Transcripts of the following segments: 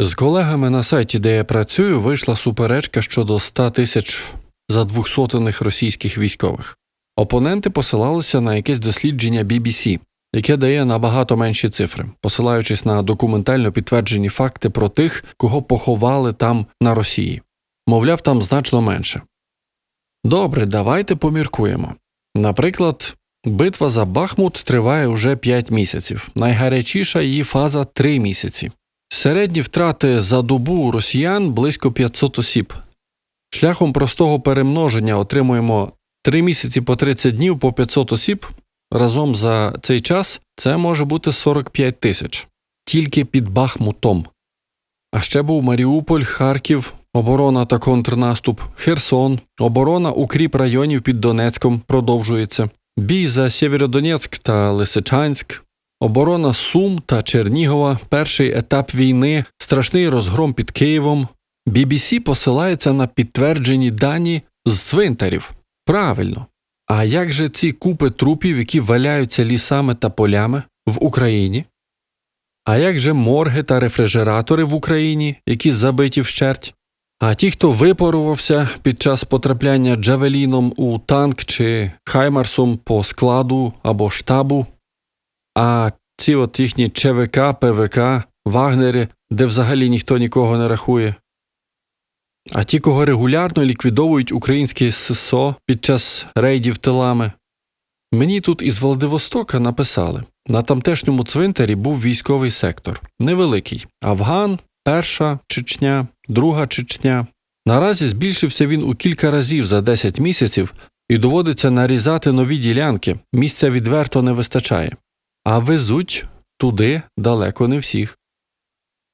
З колегами на сайті, де я працюю, вийшла суперечка щодо 100 тисяч задвухсотених російських військових. Опоненти посилалися на якесь дослідження BBC, яке дає набагато менші цифри, посилаючись на документально підтверджені факти про тих, кого поховали там на Росії. Мовляв, там значно менше. Добре, давайте поміркуємо. Наприклад, битва за Бахмут триває вже 5 місяців, найгарячіша її фаза 3 місяці. Середні втрати за добу росіян близько 500 осіб. Шляхом простого перемноження отримуємо 3 місяці по 30 днів по 500 осіб. Разом за цей час це може бути 45 тисяч тільки під Бахмутом. А ще був Маріуполь, Харків, оборона та контрнаступ, Херсон, оборона укріп районів під Донецьком продовжується, бій за Сєвєродонецьк та Лисичанськ, оборона Сум та Чернігова, перший етап війни, страшний розгром під Києвом. BBC посилається на підтверджені дані з цвинтарів. Правильно. А як же ці купи трупів, які валяються лісами та полями в Україні? А як же морги та рефрижератори в Україні, які забиті вщерть? А ті, хто випарувався під час потрапляння джавеліном у танк чи хаймарсом по складу або штабу, а ці от їхні ЧВК, ПВК, Вагнери, де взагалі ніхто нікого не рахує. А ті, кого регулярно ліквідовують українські ССО під час рейдів тилами. Мені тут із Владивостока написали на тамтешньому цвинтарі був військовий сектор, невеликий Афган, перша Чечня, друга Чечня. Наразі збільшився він у кілька разів за 10 місяців і доводиться нарізати нові ділянки, місця відверто не вистачає. А везуть туди далеко не всіх.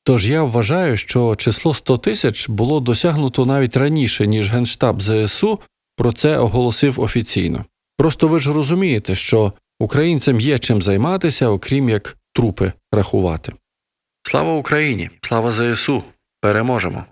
Тож я вважаю, що число 100 тисяч було досягнуто навіть раніше, ніж Генштаб ЗСУ про це оголосив офіційно. Просто ви ж розумієте, що українцям є чим займатися, окрім як трупи рахувати. Слава Україні! Слава ЗСУ! Переможемо!